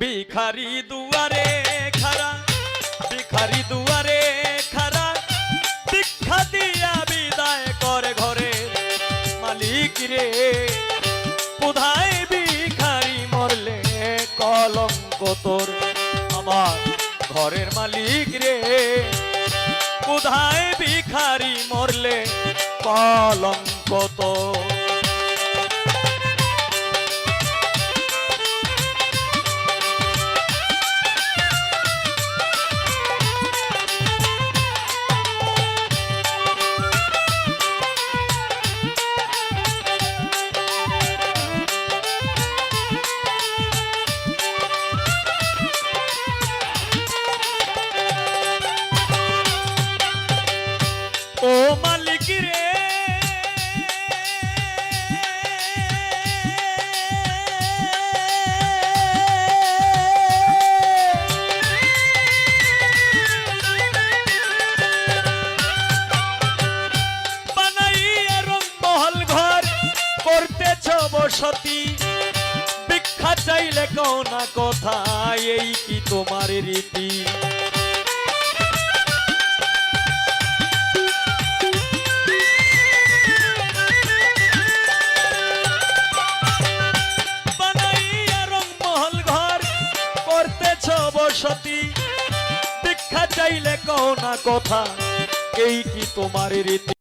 ভিখারি দুয়ারে খারা, ভিখারি দুয়ারে খারা দীক্ষা দিয়া বিদায় করে ঘরে। মালিক রে, কোথায় ভিখারি মরলে? কলঙ্ক তোর। আমার ঘরের মালিক রে, কোথায় ভিখারি মরলে? কলঙ্ক তোর। ও মালিক রে। বসতি। ভিক্ষা চাইলে কোনা কথা এই কি তোমার রীতি? করতেছ বসতি? দীক্ষা চাইলে কোনা কথা? এই কি তোমার রীতি?